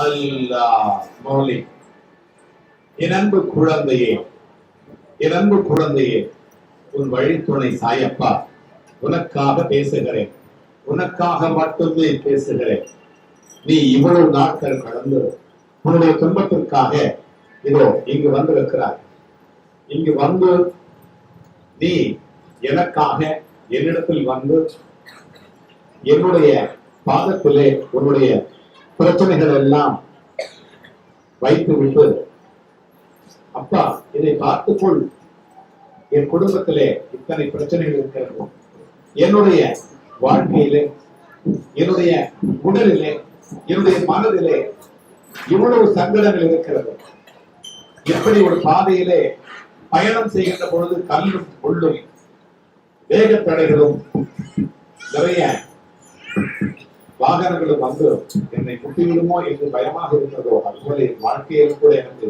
அல்லா என் அன்பு குழந்தையே என் அன்பு குழந்தையே உன் வழித்துணை சாயப்பா உனக்காக பேசுகிறேன். உனக்காக மட்டுமே பேசுகிறேன். நீ இவ்வளவு நாட்கள் கடந்து உன்னுடைய துன்பத்திற்காக இதோ இங்கு வந்திருக்கிறாய். இங்கு வந்து நீ எனக்காக என்னிடத்தில் வந்து என்னுடைய பாதத்திலே உன்னுடைய பிரச்சனைகள் எல்லாம் வைத்து விட்டு அப்பா இதை பார்த்துக்கொள். என் குடும்பத்திலே இத்தனை பிரச்சனைகள் இருக்கிறது. என்னுடைய வாழ்க்கையிலே என்னுடைய உடலிலே என்னுடைய மனதிலே இவ்வளவு சங்கடங்கள் இருக்கிறது. எப்படி ஒரு பாதையிலே பயணம் செய்கின்ற பொழுது கல்லும் முள்ளும் வேகத்தடைகளும் நிறைய வாகனங்களும் வந்து என்னை குட்டிவிடுமோ என்று பயமாக இருக்கிறதோ அதுபோல என் வாழ்க்கையில் கூட எனக்கு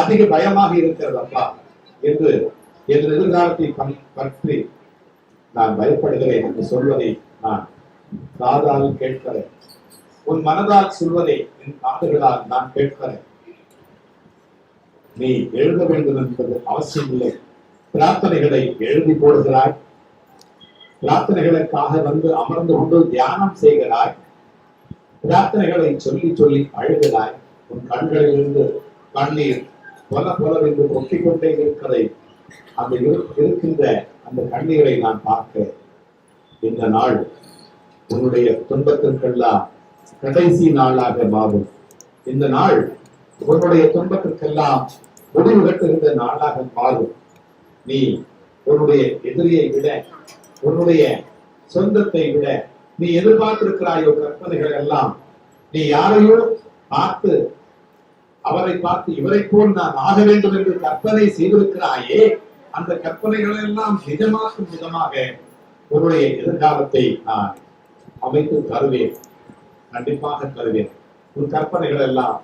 அதிக பயமாக இருக்கிறது அப்பா என்று என் எதிர்காலத்தை பற்றி நான் பயப்படுகிறேன் என்று சொல்வதை நான் காதால் கேட்கிறேன். உன் மனதால் சொல்வதை என் காதுகளால் நான் கேட்கிறேன். நீ எழுத வேண்டும் என்பது அவசியமில்லை. பிரார்த்தனைகளை எழுதி போடுகிறாய். பிரார்த்தனைகளுக்காக வந்து அமர்ந்து கொண்டு தியானம் செய்கிறாய். பிரார்த்தனைகளை சொல்லி சொல்லி அழுகிறாய். உன் கண்களிலிருந்து கண்ணீர் பல பொலவென்று கொட்டிக் கொண்டே இருக்கிறதை அந்த இருக்கின்ற அந்த கண்ணீரை நான் பார்க்க. இந்த நாள் உன்னுடைய துன்பத்திற்கெல்லாம் கடைசி நாளாக மாறும். இந்த நாள் உன்னுடைய துன்பத்திற்கெல்லாம் முடிவு கட்டுகின்ற நாளாக மாறும். நீ உன்னுடைய எதிரியை விட உன்னுடைய சொந்தத்தை விட நீ எதிர்பார்த்திருக்கிறாயோ கற்பனைகள் எல்லாம் நீ யாரையோ பார்த்து அவரை பார்த்து இவரை போல் நான் ஆக வேண்டும் என்று கற்பனை செய்திருக்கிறாயே அந்த கற்பனைகள் எல்லாம் நிஜமாக்கும் விதமாக உன்னுடைய எதிர்காலத்தை நான் அமைத்து தருவேன். கண்டிப்பாக தருவேன். உன் கற்பனைகள் எல்லாம்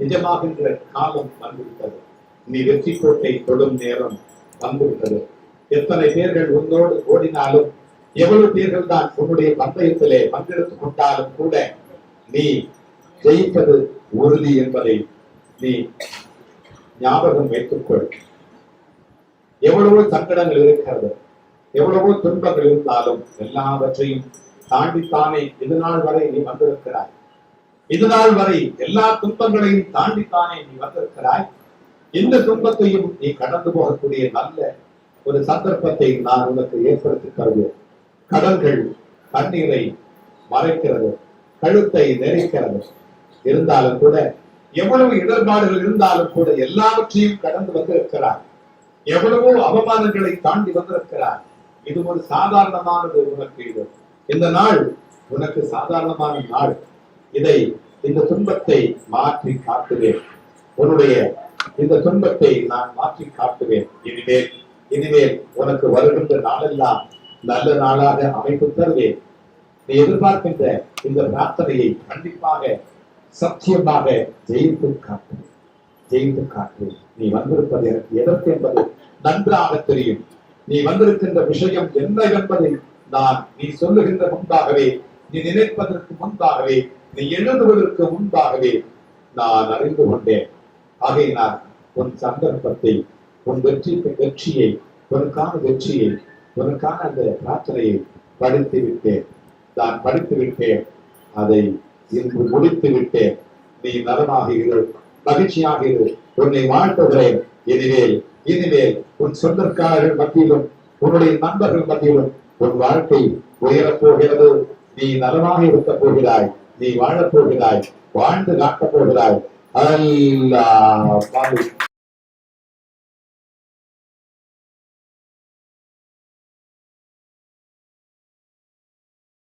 நிஜமாகின்ற காலம் வந்துவிட்டது. நீ வெற்றி கோட்டை தொடும் நேரம் வந்துவிட்டது. எத்தனை பேர்கள் உன்னோடு ஓடினாலும் எவ்வளவு பேர்கள் தான் உன்னுடைய பந்தயத்திலே பங்கெடுத்துக் கொண்டாலும் கூட நீ ஜெயிப்பது உறுதி என்பதை நீ ஞாபகம் வைத்துக்கொள் எவ்வளவோ சங்கடங்கள் இருக்கிறது. எவ்வளவோ துன்பங்கள் இருந்தாலும் எல்லாவற்றையும் தாண்டித்தானே இது நாள் வரை நீ வந்திருக்கிறாய். இது நாள் வரை எல்லா துன்பங்களையும் தாண்டித்தானே நீ வந்திருக்கிறாய். இந்த துன்பத்தையும் நீ கடந்து போகக்கூடிய நல்ல ஒரு சந்தர்ப்பத்தை நான் உனக்கு ஏற்படுத்தி தருவேன். கடல்கள் தண்ணீரை மறைக்கிறது கழுத்தை நெரிக்கிறது. இருந்தாலும் கூட எவ்வளவு இடர்பாடுகள் இருந்தாலும் கூட எல்லாவற்றையும் கடந்து வந்திருக்கிறார். எவ்வளவோ அவமானங்களை தாண்டி வந்திருக்கிறார். இது ஒரு சாதாரணமானது உனக்கு இது. இந்த நாள் உனக்கு சாதாரணமான நாள். இதை இந்த துன்பத்தை மாற்றி காட்டுவேன். உன்னுடைய இந்த துன்பத்தை நான் மாற்றி காட்டுவேன். இனிமேல் இனிமேல் உனக்கு வருகின்ற நாளெல்லாம் நல்ல நாளாக அமைத்து தருவேன் நீ எதிர்பார்க்கின்ற இந்த பிரார்த்தனையை கண்டிப்பாக சத்தியமாக ஜெயித்து காட்டு. ஜெயித்து காட்டு. நீ வந்திருப்பது எனக்கு எதற்கு என்பது நன்றாக தெரியும். நீ வந்திருக்கின்ற விஷயம் என்ன என்பதை நான் நீ சொல்லுகின்ற முன்பாகவே நீ நினைப்பதற்கு முன்பாகவே நீ எழுதுவதற்கு முன்பாகவே நான் அறிந்து கொண்டேன். ஆகையினால் உன் சந்தர்ப்பத்தை உன் வெற்றி வெற்றியை உனக்கான வெற்றியை உனக்கான அந்த பிரார்த்தனையை படித்து விட்டேன். நான் படித்து விட்டேன். அதை இன்று முடித்து விட்டேன். நீ நலமாக இரு மகிழ்ச்சியாக இரு. உன்னை வாழ்த்துகிறேன். இனிமேல் இனிமேல் உன் சொந்தக்காரர்கள் மத்தியிலும் உன்னுடைய நண்பர்கள் மத்தியிலும் உன் வாழ்க்கை உயரப் போகிறது. நீ நலமாக இருக்க போகிறாய். நீ வாழப் போகிறாய். வாழ்ந்து காட்டப் போகிறாய். அல்லா